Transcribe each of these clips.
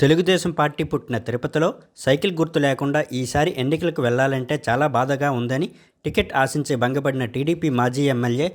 Telugu Desam party పుట్టిన తిరుపతిలో cycle గుర్తు లేకుండా ఈసారి ఎన్నికలకు వెళ్ళాలంటే చాలా బాధగా ఉందని టికెట్ ఆశించి భంగపడిన టీడీపీ మాజీ ఎమ్మెల్యే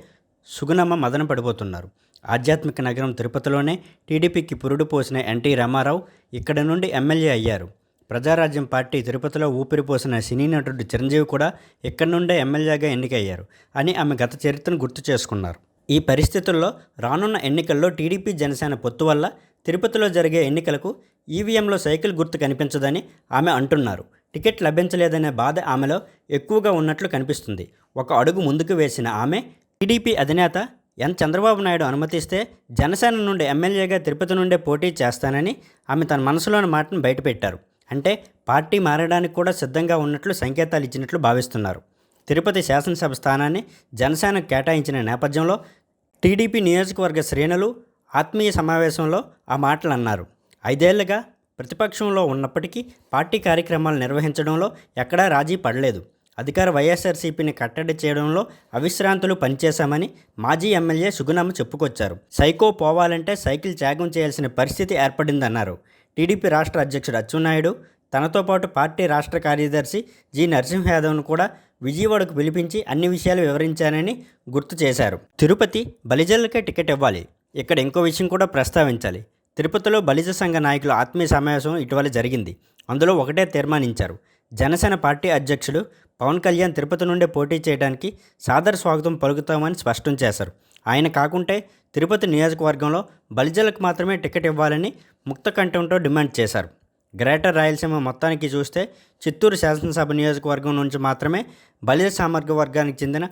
సుగుణమ్మ మదన పడిపోతున్నారు. ఆధ్యాత్మిక నగరం తిరుపతిలోనే టీడీపీకి పురుడు పోసిన ఎన్టీ రామారావు ఇక్కడ నుండి ఎమ్మెల్యే అయ్యారు. ప్రజారాజ్యం పార్టీ తిరుపతిలో ఊపిరిపోసిన సినీ నటుడు చిరంజీవి కూడా ఇక్కడ నుండే ఎమ్మెల్యేగా ఎన్నికయ్యారు అని ఆమె గత చరిత్రను గుర్తు చేసుకున్నారు. ఈ పరిస్థితుల్లో రానున్న ఎన్నికల్లో టీడీపీ జనసేన పొత్తు వల్ల తిరుపతిలో జరిగే ఎన్నికలకు ఈవీఎంలో సైకిల్ గుర్తు కనిపించదని ఆమె అంటున్నారు. టికెట్ లభించలేదనే బాధ ఆమెలో ఎక్కువగా ఉన్నట్లు కనిపిస్తుంది. ఒక అడుగు ముందుకు వేసిన ఆమె టీడీపీ అధినేత ఎన్. చంద్రబాబు నాయుడు అనుమతిస్తే జనసేన నుండి ఎమ్మెల్యేగా తిరుపతి నుండే పోటీ చేస్తానని ఆమె తన మనసులోని మాటను బయటపెట్టారు. అంటే పార్టీ మారడానికి కూడా సిద్ధంగా ఉన్నట్లు సంకేతాలు ఇచ్చినట్లు భావిస్తున్నారు. తిరుపతి శాసనసభ స్థానాన్ని జనసేనకు కేటాయించిన నేపథ్యంలో టీడీపీ నియోజకవర్గ శ్రేణులు ఆత్మీయ సమావేశంలో ఆ మాటలు అన్నారు ఐదేళ్ళుగా ప్రతిపక్షంలో ఉన్నప్పటికీ పార్టీ కార్యక్రమాలు నిర్వహించడంలో ఎక్కడా రాజీ పడలేదు. అధికార వైఎస్ఆర్సీపీని కట్టడి చేయడంలో అవిశ్రాంతులు పనిచేశామని మాజీ ఎమ్మెల్యే సుగుణమ్మ చెప్పుకొచ్చారు. సైకో పోవాలంటే సైకిల్ త్యాగం చేయాల్సిన పరిస్థితి ఏర్పడిందన్నారు. టీడీపీ రాష్ట్ర అధ్యక్షుడు అచ్చెన్నాయుడు తనతో పాటు పార్టీ రాష్ట్ర కార్యదర్శి జి. నరసింహయాదవ్ను కూడా విజయవాడకు పిలిపించి అన్ని విషయాలు వివరించానని గుర్తు చేశారు. తిరుపతి బలిజల్లకే టికెట్ ఇవ్వాలి. ఇక్కడ ఇంకో విషయం కూడా ప్రస్తావించాలి. తిరుపతిలో బలిజ సంఘ నాయకుల ఆత్మీయ సమావేశం ఇటీవల జరిగింది. అందులో ఒకటే తీర్మానించారు. జనసేన పార్టీ అధ్యక్షుడు పవన్ కళ్యాణ్ తిరుపతి నుండే పోటీ చేయడానికి సాదర స్వాగతం పలుకుతామని స్పష్టం చేశారు. ఆయన కాకుంటే తిరుపతి నియోజకవర్గంలో బలిజలకు మాత్రమే టికెట్ ఇవ్వాలని ముక్త కంఠంతో డిమాండ్ చేశారు. గ్రేటర్ రాయలసీమ మొత్తానికి చూస్తే చిత్తూరు శాసనసభ నియోజకవర్గం నుంచి మాత్రమే బలిజ సామర్థ్య వర్గానికి చెందిన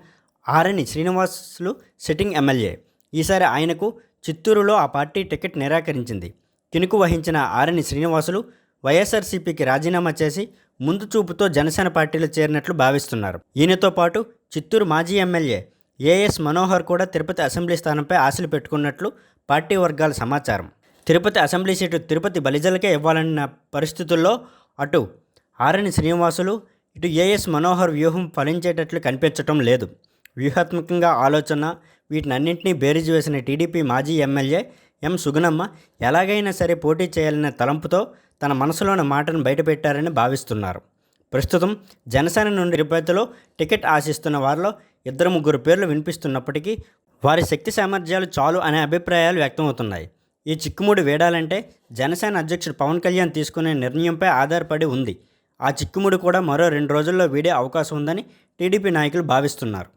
ఆర్ఎన్ శ్రీనివాసులు సిట్టింగ్ ఎమ్మెల్యే. ఈసారి ఆయనకు చిత్తూరులో ఆ పార్టీ టికెట్ నిరాకరించింది. కినుకు వహించిన ఆరని శ్రీనివాసులు వైఎస్ఆర్సీపీకి రాజీనామా చేసి ముందు చూపుతో జనసేన పార్టీలో చేరినట్లు భావిస్తున్నారు. ఈయనతో పాటు చిత్తూరు మాజీ ఎమ్మెల్యే ఏఎస్ మనోహర్ కూడా తిరుపతి అసెంబ్లీ స్థానంపై ఆశలు పెట్టుకున్నట్లు పార్టీ వర్గాల సమాచారం. తిరుపతి అసెంబ్లీ సీటు తిరుపతి బలిజలకే ఇవ్వాలన్న పరిస్థితుల్లో అటు ఆరణి శ్రీనివాసులు ఇటు ఏఎస్ మనోహర్ వ్యూహం ఫలించేటట్లు కనిపించటం లేదు. వ్యూహాత్మకంగా ఆలోచన వీటినన్నింటినీ బేరీజు వేసిన టీడీపీ మాజీ ఎమ్మెల్యే ఎం. సుగుణమ్మ ఎలాగైనా సరే పోటీ చేయాలనే తలంపుతో తన మనసులోని మాటను బయటపెట్టారని భావిస్తున్నారు. ప్రస్తుతం జనసేన నుండి తిరుపతిలో టికెట్ ఆశిస్తున్న వారిలో ఇద్దరు ముగ్గురు పేర్లు వినిపిస్తున్నప్పటికీ వారి శక్తి సామర్థ్యాలు చాలు అనే అభిప్రాయాలు వ్యక్తమవుతున్నాయి. ఈ చిక్కుముడి వేడాలంటే జనసేన అధ్యక్షుడు పవన్ కళ్యాణ్ తీసుకునే నిర్ణయంపై ఆధారపడి ఉంది. ఆ చిక్కుముడి కూడా మరో రెండు రోజుల్లో వీడే అవకాశం ఉందని టీడీపీ నాయకులు భావిస్తున్నారు.